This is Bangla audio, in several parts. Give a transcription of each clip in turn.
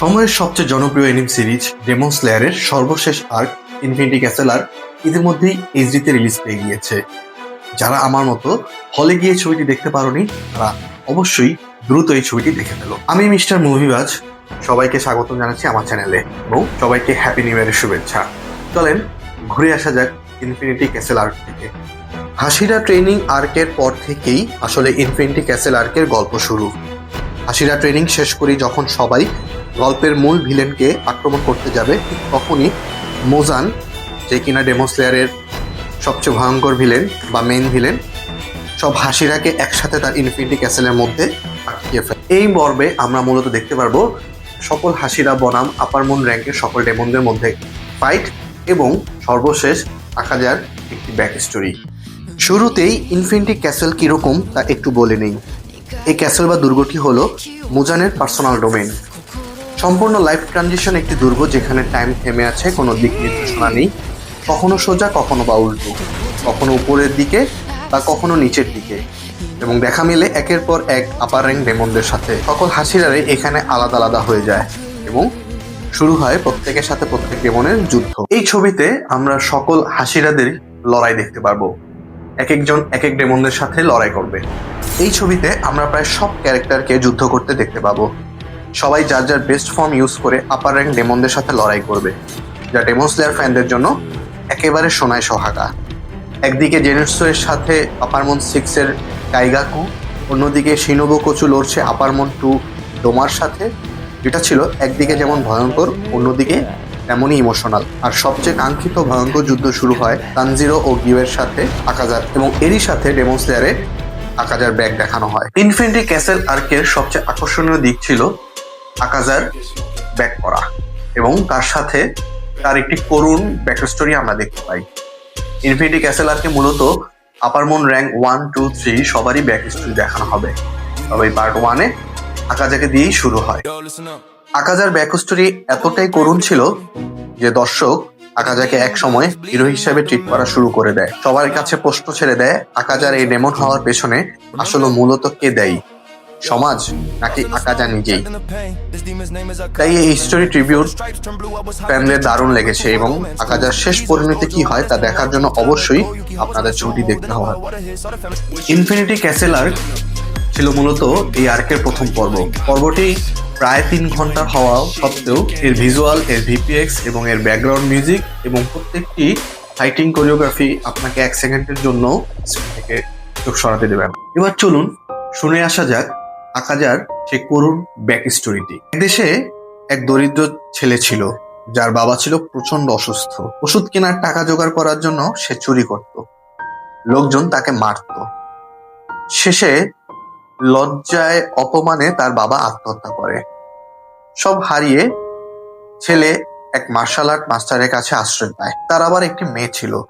সময়ের সবচেয়ে জনপ্রিয় এনিম সিরিজ ডেমন স্লেয়ারের সর্বশেষ আর্ক, ইনফিনিটি ক্যাসেল আর্ক ইতিমধ্যেই এইচডিতে রিলিজ পেয়ে গিয়েছে। যারা আমার মতো হলে গিয়ে ছবিটি দেখতে পারোনি, তারা অবশ্যই দ্রুত এই ছবিটি দেখে ফেলো। আমি মিস্টার মুভিবাজ, সবাইকে স্বাগত জানাচ্ছি আমার চ্যানেলে এবং সবাইকে হ্যাপি নিউ ইয়ারের শুভেচ্ছা। চলেন ঘুরে আসা যাক ইনফিনিটি ক্যাসেল আর্ক থেকে। হাসিরা ট্রেনিং আর্কের পর থেকেই আসলে ইনফিনিটি ক্যাসেল আর্কের গল্প শুরু। হাসিরা ট্রেনিং শেষ করি যখন সবাই গল্পের মূল ভিলেনকে আক্রমণ করতে যাবে ঠিক তখনই মোজান, যে কিনা ডেমোস্লেয়ারের সবচেয়ে ভয়ঙ্কর ভিলেন বা মেন ভিলেন সব হাসিরাকে একসাথে তার ইনফিনিটি ক্যাসেলের মধ্যে আটকিয়ে ফেলে। এই পর্বে আমরা মূলত দেখতে পারব সকল হাসিরা বনাম আপার মুন র্যাঙ্কের সকল ডেমনদের মধ্যে ফাইট এবং সর্বশেষ আকাজার একটি ব্যাক স্টোরি শুরুতেই ইনফিনিটি ক্যাসেল কীরকম তা একটু বলে নেই। এই ক্যাসেল বা দুর্গটি হলো মুজানের পার্সোনাল ডোমেন সম্পূর্ণ লাইফ ট্রানজিশন একটি দুর্গ যেখানে টাইম থেমে আছে, কোনো দিক নির্দেশনা নেই। কখনো সোজা, কখনো বা উল্টো। কখনো উপরের দিকে বা কখনো নিচের দিকে। এবং দেখা মিলে একের পর এক আপার র্যাঙ্ক ডেমনদের সাথে। সকল হাসিরারে এখানে আলাদা আলাদা হয়ে যায় এবং শুরু হয় প্রত্যেকের সাথে প্রত্যেক ডেমনের যুদ্ধ। এই ছবিতে আমরা সকল হাসিরাদের লড়াই দেখতে পারব। এক একজন এক এক ডেমনদের সাথে লড়াই করবে। এই ছবিতে আমরা প্রায় সব ক্যারেক্টারকে যুদ্ধ করতে দেখতে পাবো। সবাই যার যার বেস্ট ফর্ম ইউজ করে আপার র্যাঙ্ক ডেমনদের সাথে লড়াই করবে। যা ডেমন স্লেয়ার ফ্যানদের জন্য একেবারে সোনায় সোহাগা। একদিকে জেনেটসো এর সাথে আপারমন সিক্স এর কাইগাকু অন্যদিকে শিনোবো কচু লড়ছে আপারমন টু ডোমার সাথে, যেটা ছিল একদিকে যেমন ভয়ঙ্কর, অন্যদিকে তেমনই ইমোশনাল আর সবচেয়ে কাঙ্ক্ষিত ভয়ঙ্কর যুদ্ধ শুরু হয় তানজিরো ও গিউয়ের সাথে আকাজার এবং এরই সাথে ডেমন স্লেয়ারে আকাজার ব্যাগ দেখানো হয়। ইনফিনিটি ক্যাসেল আর্কের সবচেয়ে আকর্ষণীয় দিক ছিল আকাজার ব্যাক করা এবং তার সাথে তার একটি করুণ ব্যাক স্টোরি আমরা দেখতে পাই। ইনফিনিটি ক্যাসেল আর্কে মূলত upper moon rank one two three সবারই ব্যাক স্টোরি দেখানো হবে। তবে পার্ট ওয়ানে আকাজাকে দিয়েই শুরু হয়। আকাজার ব্যাক স্টোরি এতটাই করুণ ছিল যে দর্শক আকাজাকে এক সময় হিরো হিসাবে ট্রিট করা শুরু করে দেয়। সবার কাছে প্রশ্ন ছেড়ে দেয় আকাজার এই ডেমন হওয়ার পেছনে আসলে মূলত কে দেয়? সমাজ নাকি আকাজা নিজেই। তাই এই হিস্টোরি ট্রিবিউট ফ্যানদের দারুণ লেগেছে এবং আকাজার শেষ পরিণতি কি হয় তা দেখার জন্য অবশ্যই আপনাদের ছবিটি দেখতে হবে. ইনফিনিটি ক্যাসেল আর্ক ছিল মূলত এই আর্কের প্রথম পর্ব। পর্বটি প্রায় তিন ঘণ্টার হওয়া সত্ত্বেও এর ভিজুয়াল এর ভিপিএক্স এবং এর ব্যাকগ্রাউন্ড মিউজিক এবং প্রত্যেকটি ফাইটিং কোরিওগ্রাফি আপনাকে এক সেকেন্ডের জন্য স্ক্রিন থেকে চোখ সরাতে দেবেন এবার চলুন শুনে আসা যাক আকাজার সে করুণ ব্যাক স্টোরিটি দেশে এক দরিদ্র ছেলে ছিল, যার বাবা ছিল প্রচণ্ড অসুস্থ। ওষুধ কেনার টাকা জোগাড় করার জন্য সে চুরি করত। লোকজন তাকে মারত। শেষে লজ্জায় অপমানে তার বাবা আত্মহত্যা করে। সব হারিয়ে ছেলে এক মার্শাল আর্ট মাস্টারের কাছে আশ্রয় পায়। তার আবার একটি মেয়ে ছিল,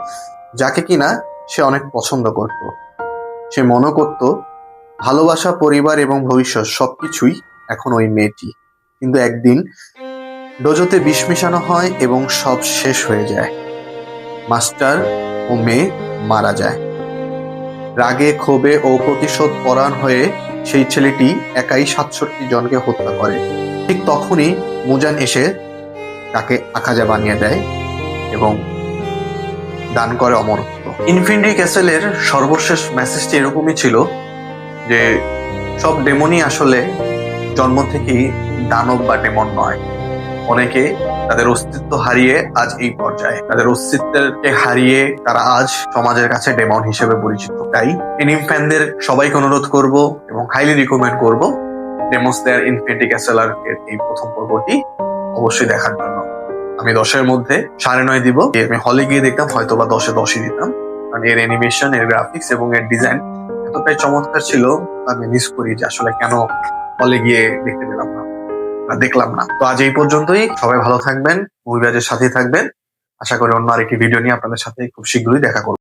যাকে কিনা সে অনেক পছন্দ করত। সে মনে করত ভালোবাসা, পরিবার এবং ভবিষ্যৎ সবকিছুই এখন ওই মেয়েটি। কিন্তু একদিন ডোজোতে বিষ মেশানো হয় এবং সব শেষ হয়ে যায়। মাস্টার ও মেয়ে মারা যায়। রাগে, ক্ষোভে ও প্রতিশোধ পরায়ণ হয়ে সেই ছেলেটি একাই সাতষট্টি জনকে হত্যা করে। ঠিক তখনই মুজান এসে তাকে আকাজা বানিয়ে দেয় এবং দান করে অমরত্ব। ইনফিনিটি ক্যাসেলের সর্বশেষ মেসেজটি এরকমই ছিল যে সব ডেমনই আসলে জন্ম থেকেই দানব বা ডেমন নয়। অনেকে তাদের অস্তিত্ব হারিয়ে আজ এই পর্যায়ে। তাদের অস্তিত্বকে হারিয়ে তারা আজ সমাজের কাছে ডেমন হিসেবে পরিচিত। তাই এনিম ফ্যানদের সবাইকে অনুরোধ করব এবং হাইলি রিকমেন্ড করব ডেমোস দেয়ার ইনফিনিটি ক্যাসেলার এর এই প্রথম পর্বটি অবশ্যই দেখার জন্য। আমি দশের মধ্যে সাড়ে নয় দিব। আমি হলে গিয়ে দেখতাম হয়তো বা দশে দশই দিতাম। কারণ এর অ্যানিমেশন এর গ্রাফিক্স এবং এর ডিজাইন এতটাই চমৎকার ছিল, আমি মিস করি যে আসলে কেন হলে গিয়ে দেখতে পেলাম না দেখলাম না। তো আজ এই পর্যন্তই। সবাই ভালো থাকবেন মুভিবাজের সাথেই থাকবেন। আশা করি অন্য আরেকটি ভিডিও নিয়ে আপনাদের সাথে খুব শীঘ্রই দেখা করব।